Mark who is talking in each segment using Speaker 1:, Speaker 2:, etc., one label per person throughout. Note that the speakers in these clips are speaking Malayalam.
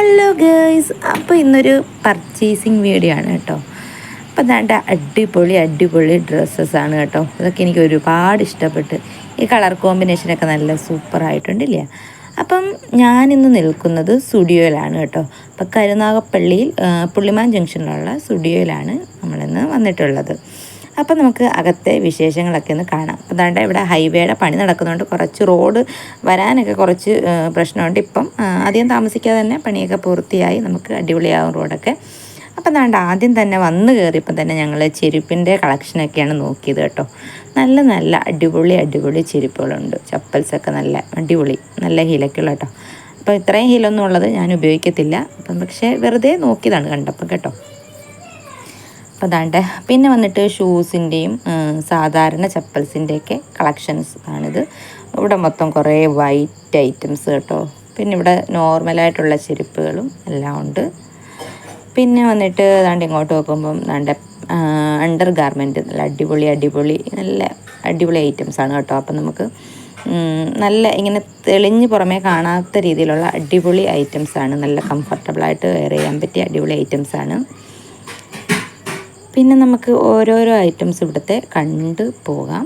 Speaker 1: ഹലോ ഗേൾസ് അപ്പോൾ ഇന്നൊരു പർച്ചേസിങ് വീഡിയോ ആണ് കേട്ടോ. അപ്പോൾ നല്ല അടിപൊളി അടിപൊളി ഡ്രസ്സസ് ആണ് കേട്ടോ. ഇതൊക്കെ എനിക്ക് ഒരുപാട് ഇഷ്ടപ്പെട്ട്. ഈ കളർ കോമ്പിനേഷനൊക്കെ നല്ല സൂപ്പർ ആയിട്ടുണ്ടില്ലേ? അപ്പം ഞാനിന്ന് നിൽക്കുന്നത് സ്റ്റുഡിയോയിലാണ് കേട്ടോ. അപ്പം കരുനാഗപ്പള്ളിയിൽ പുള്ളിമാൻ ജംഗ്ഷനിലുള്ള സ്റ്റുഡിയോയിലാണ് നമ്മളിന്ന് വന്നിട്ടുള്ളത്. അപ്പോൾ നമുക്ക് അകത്തെ വിശേഷങ്ങളൊക്കെ ഒന്ന് കാണാം. അപ്പോൾ അതാണ്ട് ഇവിടെ ഹൈവേയുടെ പണി നടക്കുന്നതുകൊണ്ട് കുറച്ച് റോഡ് വരാനൊക്കെ കുറച്ച് പ്രശ്നമുണ്ട്. ഇപ്പം അധികം താമസിക്കാതെ തന്നെ പണിയൊക്കെ പൂർത്തിയായി. നമുക്ക് അടിപൊളിയാവും റോഡൊക്കെ. അപ്പം അതാണ്ട് ആദ്യം തന്നെ വന്ന് കയറിയപ്പം തന്നെ ഞങ്ങൾ ചെരുപ്പിന്റെ കളക്ഷനൊക്കെയാണ് നോക്കിയത് കേട്ടോ. നല്ല നല്ല അടിപൊളി അടിപൊളി ചെരുപ്പുകളുണ്ട്. ചപ്പൽസൊക്കെ നല്ല അടിപൊളി നല്ല ഹീലൊക്കെയുള്ള കേട്ടോ. അപ്പോൾ ഇത്രയും ഹീലൊന്നും ഉള്ളത് ഞാൻ ഉപയോഗിക്കത്തില്ല. അപ്പം പക്ഷേ വെറുതെ നോക്കിയതാണ് കണ്ടപ്പം കേട്ടോ. അപ്പോൾ അതാണ്ട്. പിന്നെ വന്നിട്ട് ഷൂസിന്റെയും സാധാരണ ചപ്പൽസിന്റെയൊക്കെ കളക്ഷൻസ് ആണിത്. ഇവിടെ മൊത്തം കുറേ വൈറ്റ് ഐറ്റംസ് കേട്ടോ. പിന്നെ ഇവിടെ നോർമലായിട്ടുള്ള ചെരുപ്പുകളും എല്ലാം ഉണ്ട്. പിന്നെ വന്നിട്ട് ദാണ്ട് ഇങ്ങോട്ട് നോക്കുമ്പം ദാണ്ട് അണ്ടർ ഗാർമെന്റ് നല്ല അടിപൊളി അടിപൊളി നല്ല അടിപൊളി ഐറ്റംസ് ആണ് കേട്ടോ. അപ്പം നമുക്ക് നല്ല ഇങ്ങനെ തെളിഞ്ഞ് പുറമേ കാണാത്ത രീതിയിലുള്ള അടിപൊളി ഐറ്റംസ് ആണ്. നല്ല കംഫർട്ടബിളായിട്ട് വെയർ ചെയ്യാൻ പറ്റിയ അടിപൊളി ഐറ്റംസ് ആണ്. പിന്നെ നമുക്ക് ഓരോരോ ഐറ്റംസ് ഇവിടുത്തെ കണ്ട് പോകാം.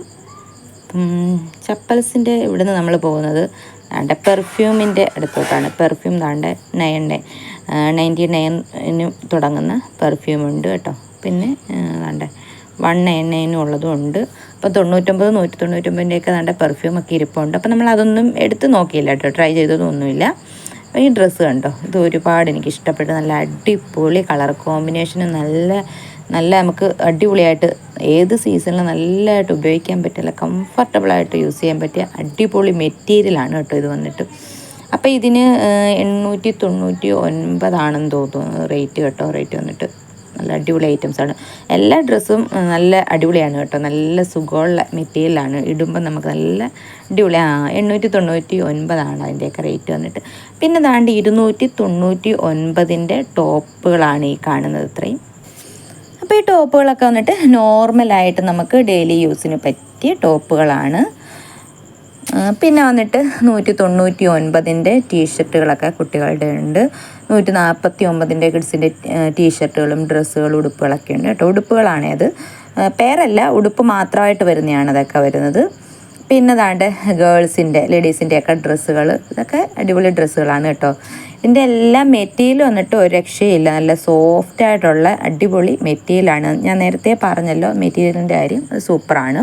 Speaker 1: ചപ്പൽസിന്റെ ഇവിടുന്ന് നമ്മൾ പോകുന്നത് ദാണ്ട പെർഫ്യൂമിന്റെ അടുത്തോട്ടാണ്. പെർഫ്യൂം താണ്ട് നയൻ നയന്റി നയനിന് തുടങ്ങുന്ന പെർഫ്യൂമുണ്ട് കേട്ടോ. പിന്നെ താണ്ട് വൺ നയൻ നയനും ഉള്ളതും ഉണ്ട്. അപ്പോൾ തൊണ്ണൂറ്റൊമ്പത് നൂറ്റി തൊണ്ണൂറ്റൊമ്പതിന്റെയൊക്കെ നല്ല പെർഫ്യൂമൊക്കെ ഇരിപ്പുണ്ട്. അപ്പോൾ നമ്മൾ അതൊന്നും എടുത്ത് നോക്കിയില്ല കേട്ടോ. ട്രൈ ചെയ്തതൊന്നുമില്ല. ഈ ഡ്രസ്സ് കണ്ടോ? ഇത് ഒരുപാട് എനിക്ക് ഇഷ്ടപ്പെട്ടു നല്ല അടിപൊളി കളർ കോമ്പിനേഷനും നല്ല നല്ല നമുക്ക് അടിപൊളിയായിട്ട് ഏത് സീസണിൽ നല്ലതായിട്ട് ഉപയോഗിക്കാൻ പറ്റില്ല കംഫർട്ടബിളായിട്ട് യൂസ് ചെയ്യാൻ പറ്റിയ അടിപൊളി മെറ്റീരിയലാണ് കേട്ടോ ഇത് വന്നിട്ട്. അപ്പോൾ ഇതിന് എണ്ണൂറ്റി തൊണ്ണൂറ്റി ഒൻപതാണെന്ന് തോന്നുന്നു റേറ്റ് കേട്ടോ റേറ്റ് വന്നിട്ട്. നല്ല അടിപൊളി ഐറ്റംസ് ആണ്. എല്ലാ ഡ്രസ്സും നല്ല അടിപൊളിയാണ് കേട്ടോ. നല്ല സുഖമുള്ള മെറ്റീരിയലാണ് ഇടുമ്പോൾ നമുക്ക് നല്ല അടിപൊളി ആ എണ്ണൂറ്റി തൊണ്ണൂറ്റി ഒൻപതാണ് അതിന്റെയൊക്കെ റേറ്റ് വന്നിട്ട്. പിന്നെ ദാണ്ട് ഇരുന്നൂറ്റി തൊണ്ണൂറ്റി ഒൻപതിന്റെ ടോപ്പുകളാണ് ഈ കാണുന്നത് ഇത്രയും. അപ്പോൾ ഈ ടോപ്പുകളൊക്കെ വന്നിട്ട് നോർമലായിട്ട് നമുക്ക് ഡെയിലി യൂസിന് പറ്റിയ ടോപ്പുകളാണ്. പിന്നെ വന്നിട്ട് നൂറ്റി തൊണ്ണൂറ്റി ഒൻപതിന്റെ ടീഷർട്ടുകളൊക്കെ കുട്ടികളുടെ ഉണ്ട്. നൂറ്റി നാൽപ്പത്തി ഒമ്പതിന്റെ കിഡ്സിന്റെ ടീഷർട്ടുകളും ഡ്രസ്സുകളും ഉടുപ്പുകളൊക്കെ ഉണ്ട് കേട്ടോ. ഉടുപ്പുകളാണേ അത്. പേരല്ല ഉടുപ്പ് മാത്രമായിട്ട് വരുന്നതാണ് അതൊക്കെ വരുന്നത്. പിന്നെ താണ്ട് ഗേൾസിന്റെ ലേഡീസിന്റെ ഒക്കെ ഡ്രസ്സുകൾ ഇതൊക്കെ അടിപൊളി ഡ്രസ്സുകളാണ് കേട്ടോ. ഇതിന്റെ എല്ലാ മെറ്റീരിയൽ വന്നിട്ട് ഒരു രക്ഷയില്ല. നല്ല സോഫ്റ്റ് ആയിട്ടുള്ള അടിപൊളി മെറ്റീരിയലാണ്. ഞാൻ നേരത്തെ പറഞ്ഞല്ലോ മെറ്റീരിയലിന്റെ കാര്യം. സൂപ്പറാണ്.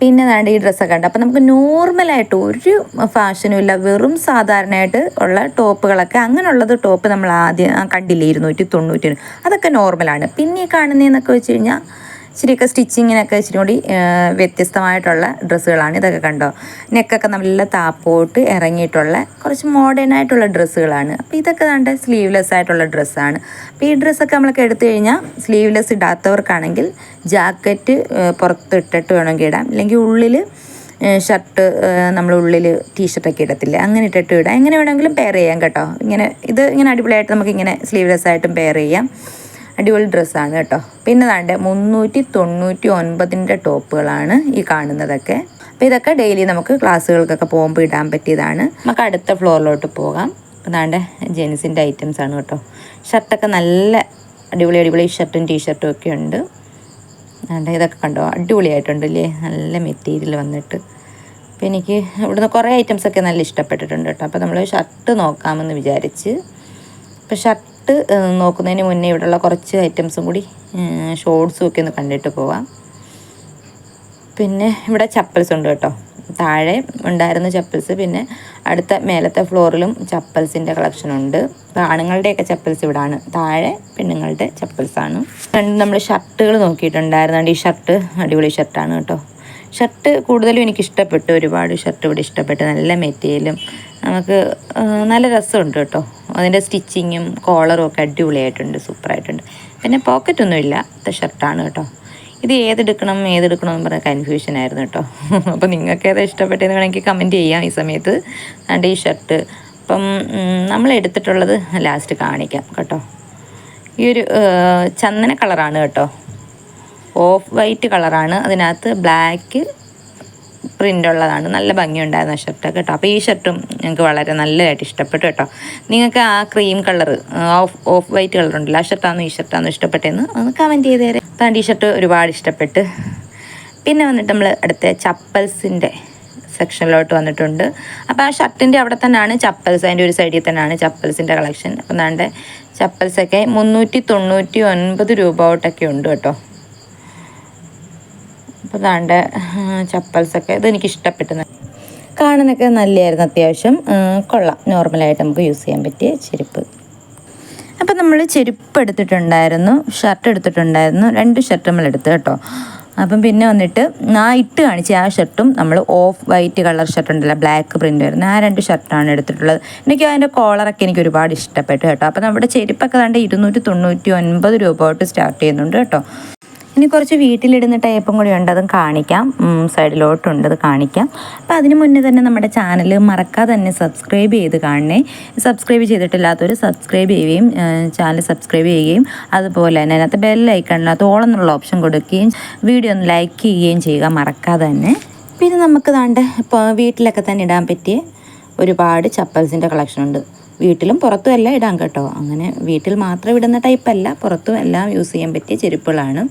Speaker 1: പിന്നെ താണ്ട് ഈ ഡ്രസ്സൊക്കെ ഉണ്ട്. അപ്പോൾ നമുക്ക് നോർമലായിട്ട് ഒരു ഫാഷനും ഇല്ല വെറും സാധാരണയായിട്ട് ഉള്ള ടോപ്പുകളൊക്കെ അങ്ങനെയുള്ളത് ടോപ്പ് നമ്മൾ ആദ്യം കണ്ടില്ല ഇരുന്നൂറ്റി തൊണ്ണൂറ്റി അതൊക്കെ നോർമലാണ്. പിന്നെ ഈ കാണുന്നതെന്നൊക്കെ വെച്ച് കഴിഞ്ഞാൽ ഇച്ചിരിയൊക്കെ സ്റ്റിച്ചിങ്ങിനൊക്കെ ഇച്ചിരി കൂടി വ്യത്യസ്തമായിട്ടുള്ള ഡ്രസ്സുകളാണ് ഇതൊക്കെ കണ്ടോ. നെക്കൊക്കെ നല്ല താപ്പോട്ട് ഇറങ്ങിയിട്ടുള്ള കുറച്ച് മോഡേൺ ആയിട്ടുള്ള ഡ്രസ്സുകളാണ്. അപ്പോൾ ഇതൊക്കെ കണ്ട് സ്ലീവ്ലെസ് ആയിട്ടുള്ള ഡ്രസ്സാണ്. അപ്പോൾ ഈ ഡ്രസ്സൊക്കെ നമ്മളൊക്കെ എടുത്തു കഴിഞ്ഞാൽ സ്ലീവ്ലെസ് ഇടാത്തവർക്കാണെങ്കിൽ ജാക്കറ്റ് പുറത്ത് ഇട്ടിട്ട് വേണമെങ്കിൽ ഇടാം. അല്ലെങ്കിൽ ഉള്ളിൽ ഷർട്ട് നമ്മൾ ഉള്ളിൽ ടീഷർട്ടൊക്കെ ഇടത്തില്ല അങ്ങനെ ഇട്ടിട്ട് ഇടാം. എങ്ങനെ വേണമെങ്കിലും പെയർ ചെയ്യാം കേട്ടോ. ഇങ്ങനെ ഇത് ഇങ്ങനെ അടിപൊളിയായിട്ട് നമുക്ക് ഇങ്ങനെ സ്ലീവ്ലെസ് ആയിട്ടും പെയർ ചെയ്യാം. അടിപൊളി ഡ്രസ്സാണ് കേട്ടോ. പിന്നെ താണ്ട് മുന്നൂറ്റി തൊണ്ണൂറ്റി ഒൻപതിന്റെ ടോപ്പുകളാണ് ഈ കാണുന്നതൊക്കെ. അപ്പോൾ ഇതൊക്കെ ഡെയിലി നമുക്ക് ക്ലാസ്സുകൾക്കൊക്കെ പോകുമ്പോൾ ഇടാൻ പറ്റിയതാണ്. നമുക്ക് അടുത്ത ഫ്ലോറിലോട്ട് പോകാം. അതാണ്ട് ജെൻസിന്റെ ഐറ്റംസ് ആണ് കേട്ടോ. ഷർട്ടൊക്കെ നല്ല അടിപൊളി അടിപൊളി ഷർട്ടും ടീഷർട്ടും ഒക്കെ ഉണ്ട്. അതാണ്ട് ഇതൊക്കെ കണ്ടോ? അടിപൊളിയായിട്ടുണ്ട് അല്ലേ നല്ല മെറ്റീരിയൽ വന്നിട്ട്. അപ്പോൾ എനിക്ക് ഇവിടുന്ന് കുറേ ഐറ്റംസ് ഒക്കെ നല്ല ഇഷ്ടപ്പെട്ടിട്ടുണ്ട് കേട്ടോ. അപ്പോൾ നമ്മൾ ഷർട്ട് നോക്കാമെന്ന് വിചാരിച്ച്. അപ്പോൾ ഷർട്ട് ഷർട്ട് നോക്കുന്നതിന് മുന്നേ ഇവിടെയുള്ള കുറച്ച് ഐറ്റംസും കൂടി ഷോർട്സും ഒക്കെ ഒന്ന് കണ്ടിട്ട് പോവാം. പിന്നെ ഇവിടെ ചപ്പൽസ് ഉണ്ട് കേട്ടോ. താഴെ ഉണ്ടായിരുന്ന ചപ്പൽസ് പിന്നെ അടുത്ത മേലത്തെ ഫ്ലോറിലും ചപ്പൽസിന്റെ കളക്ഷൻ ഉണ്ട്. ആണുങ്ങളുടെയൊക്കെ ചപ്പൽസ് ഇവിടാണ്. താഴെ പെണ്ണുങ്ങളുടെ ചപ്പൽസാണ് രണ്ട് നമ്മൾ ഷർട്ടുകൾ നോക്കിയിട്ടുണ്ടായിരുന്നുണ്ട് ഈ ഷർട്ട് അടിപൊളി ഷർട്ടാണ് കേട്ടോ. ഷർട്ട് കൂടുതലും എനിക്ക് ഇഷ്ടപ്പെട്ടു. ഒരുപാട് ഷർട്ട് ഇവിടെ ഇഷ്ടപ്പെട്ടു നല്ല മെറ്റീരിയലും നമുക്ക് നല്ല രസമുണ്ട് കേട്ടോ. അതിന്റെ സ്റ്റിച്ചിങ്ങും കോളറും ഒക്കെ അടിപൊളിയായിട്ടുണ്ട് സൂപ്പറായിട്ടുണ്ട്. പിന്നെ പോക്കറ്റൊന്നും ഇല്ലാത്ത ഷർട്ടാണ് കേട്ടോ. ഇത് ഏതെടുക്കണം ഏതെടുക്കണം എന്ന് പറഞ്ഞ കൺഫ്യൂഷൻ ആയിരുന്നു കേട്ടോ. അപ്പോൾ നിങ്ങൾക്ക് ഏതാ ഇഷ്ടപ്പെട്ടതെന്ന് വേണമെങ്കിൽ കമന്റ് ചെയ്യാം ഈ സമയത്ത്. അണ്ട് ഈ ഷർട്ട് അപ്പം നമ്മൾ എടുത്തിട്ടുള്ളത് ലാസ്റ്റ് കാണിക്കാം കേട്ടോ. ഈ ഒരു ചന്ദന കളറാണ് കേട്ടോ. ഓഫ് വൈറ്റ് കളറാണ് അതിനകത്ത് ബ്ലാക്ക് പ്രിന്റ് ഉള്ളതാണ് നല്ല ഭംഗിയുണ്ടായിരുന്ന ഷർട്ടൊക്കെ കേട്ടോ. അപ്പോൾ ഈ ഷർട്ടും ഞങ്ങൾക്ക് വളരെ നല്ലതായിട്ട് ഇഷ്ടപ്പെട്ടു കേട്ടോ. നിങ്ങൾക്ക് ആ cream colour off off white colour ഉണ്ടല്ലോ ആ ഷർട്ടാണോ ഈ ഷർട്ടാണോ ഇഷ്ടപ്പെട്ടതെന്ന് ഒന്ന് കമന്റ് ചെയ്ത് തരാം. താണ്ട് ഈ ഷർട്ട് ഒരുപാട് ഇഷ്ടപ്പെട്ട്. പിന്നെ വന്നിട്ട് നമ്മൾ അടുത്ത ചപ്പൽസിന്റെ സെക്ഷനിലോട്ട് വന്നിട്ടുണ്ട്. അപ്പോൾ ആ ഷർട്ടിന്റെ അവിടെ തന്നെയാണ് ചപ്പൽസ് അതിന്റെ ഒരു സൈഡിൽ തന്നെയാണ് ചപ്പൽസിന്റെ കളക്ഷൻ. അപ്പം നാണ്ട് ചപ്പൽസൊക്കെ മുന്നൂറ്റി തൊണ്ണൂറ്റി ഒൻപത് രൂപ തൊട്ടൊക്കെ ഉണ്ട് കേട്ടോ. അപ്പോൾ ദാണ്ട് ചപ്പൽസൊക്കെ ഇത് എനിക്ക് ഇഷ്ടപ്പെട്ടു കാണാനൊക്കെ നല്ലതായിരുന്നു അത്യാവശ്യം. കൊള്ളാം. നോർമലായിട്ട് നമുക്ക് യൂസ് ചെയ്യാൻ പറ്റിയ ചെരുപ്പ്. അപ്പം നമ്മൾ ചെരുപ്പ് എടുത്തിട്ടുണ്ടായിരുന്നു. ഷർട്ട് എടുത്തിട്ടുണ്ടായിരുന്നു. രണ്ട് ഷർട്ട് നമ്മൾ എടുത്തു കേട്ടോ. അപ്പം പിന്നെ വന്നിട്ട് ആ ഇട്ട് കാണിച്ച ആ ഷർട്ടും നമ്മൾ ഓഫ് വൈറ്റ് കളർ ഷർട്ട് ഉണ്ടല്ലോ ബ്ലാക്ക് പ്രിന്റ് വരുന്ന ആ രണ്ട് ഷർട്ടാണ് എടുത്തിട്ടുള്ളത്. എനിക്ക് അതിന്റെ കോളറൊക്കെ എനിക്ക് ഒരുപാട് ഇഷ്ടപ്പെട്ടു കേട്ടോ. അപ്പം നമ്മുടെ ചെരുപ്പൊക്കെ കണ്ട് ഇരുന്നൂറ്റി തൊണ്ണൂറ്റി ഒൻപത് രൂപ തൊട്ട് സ്റ്റാർട്ട് ചെയ്യുന്നുണ്ട് കേട്ടോ. ഇനി കുറച്ച് വീട്ടിലിടുന്ന ടൈപ്പും കൂടി ഉണ്ട്. അതും കാണിക്കാം. സൈഡിലോട്ടുണ്ട്. അത് കാണിക്കാം. അപ്പോൾ അതിന് മുന്നേ തന്നെ നമ്മുടെ ചാനൽ മറക്കാതെ തന്നെ സബ്സ്ക്രൈബ് ചെയ്ത് കാണണേ. സബ്സ്ക്രൈബ് ചെയ്തിട്ടില്ലാത്തവർ സബ്സ്ക്രൈബ് ചെയ്യുകയും ചാനൽ സബ്സ്ക്രൈബ് ചെയ്യുകയും അതുപോലെ തന്നെ അതിനകത്ത് ബെല്ലൈക്കണിനകത്ത് ഓളെന്നുള്ള ഓപ്ഷൻ കൊടുക്കുകയും വീഡിയോ ഒന്ന് ലൈക്ക് ചെയ്യുകയും ചെയ്യുക മറക്കാതെ തന്നെ. പിന്നെ നമുക്ക് ദാണ്ട് ഇപ്പോൾ വീട്ടിലൊക്കെ തന്നെ ഇടാൻ പറ്റിയ ഒരുപാട് ചപ്പൽസിന്റെ കളക്ഷൻ ഉണ്ട്. വീട്ടിലും പുറത്തും എല്ലാം ഇടാം കേട്ടോ. അങ്ങനെ വീട്ടിൽ മാത്രം ഇടുന്ന ടൈപ്പല്ല പുറത്തും എല്ലാം യൂസ് ചെയ്യാൻ പറ്റിയ ചെരുപ്പുകളാണ്.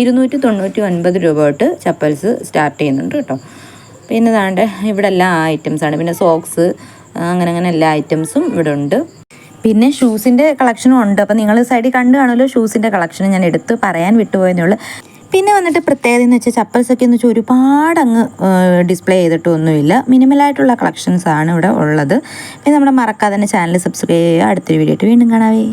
Speaker 1: ഇരുന്നൂറ്റി തൊണ്ണൂറ്റി ഒൻപത് രൂപ തൊട്ട് ചപ്പൽസ് സ്റ്റാർട്ട് ചെയ്യുന്നുണ്ട് കേട്ടോ. പിന്നെ താണ്ട് ഇവിടെ എല്ലാ ഐറ്റംസാണ് പിന്നെ സോക്സ് അങ്ങനെ അങ്ങനെ എല്ലാ ഐറ്റംസും ഇവിടെ ഉണ്ട്. പിന്നെ ഷൂസിന്റെ കളക്ഷനും ഉണ്ട്. അപ്പോൾ നിങ്ങൾ സൈഡിൽ കണ്ടു കാണുമല്ലോ ഷൂസിന്റെ കളക്ഷൻ ഞാൻ എടുത്ത് പറയാൻ വിട്ടുപോയെന്നേ ഉള്ളൂ. പിന്നെ വന്നിട്ട് പ്രത്യേകത എന്ന് വെച്ചാൽ ചപ്പൽസൊക്കെ എന്ന് വെച്ചാൽ ഒരുപാട് അങ്ങ് ഡിസ്പ്ലേ ചെയ്തിട്ടൊന്നുമില്ല. മിനിമലായിട്ടുള്ള കളക്ഷൻസ് ആണ് ഇവിടെ ഉള്ളത്. പിന്നെ നമ്മുടെ മറക്കാതെ തന്നെ ചാനൽ സബ്സ്ക്രൈബ് ചെയ്യുക. അടുത്തൊരു വീഡിയോ ആയിട്ട് വീണ്ടും കാണാവേ.